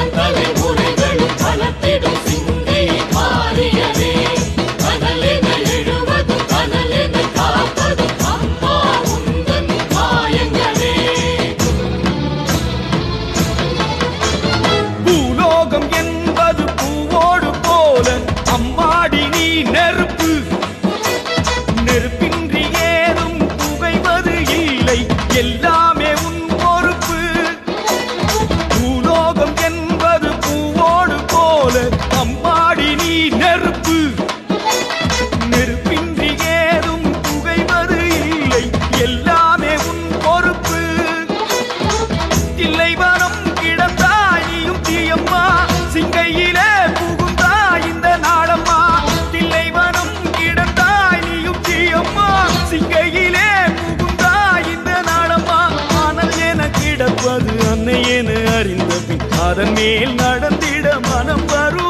அதன் தலைமுறைகளும் அதன் மேல் நடந்திட மனம் வரும்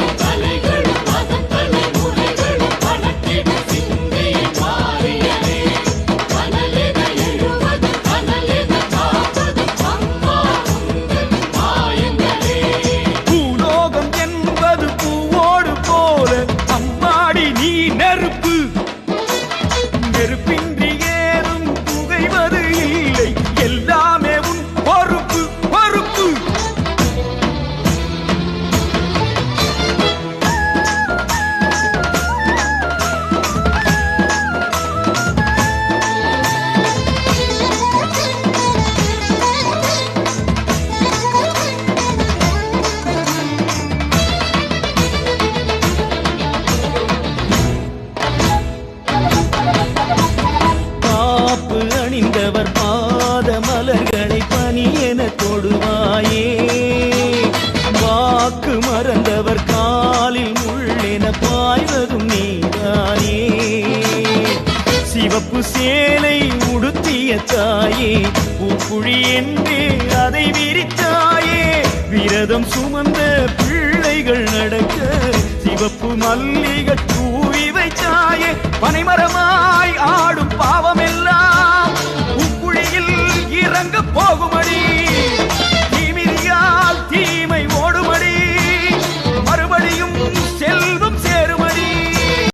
அணிந்தவர் பாத மலர்களை பணி என தொடுவாயே. வாக்கு மறந்தவர் காலில் முள்ளென பாய்வதும் நீதானே. சிவப்பு சேலை உடுத்திய தாயே பூக்குழி என்றே அதை விரித்தாயே. விரதம் சுமந்த பிள்ளைகள் நடக்க சிவப்பு மல்லிகை தூவி வைத்தாயே. பனைமரமாய் ஆடும் பாவம்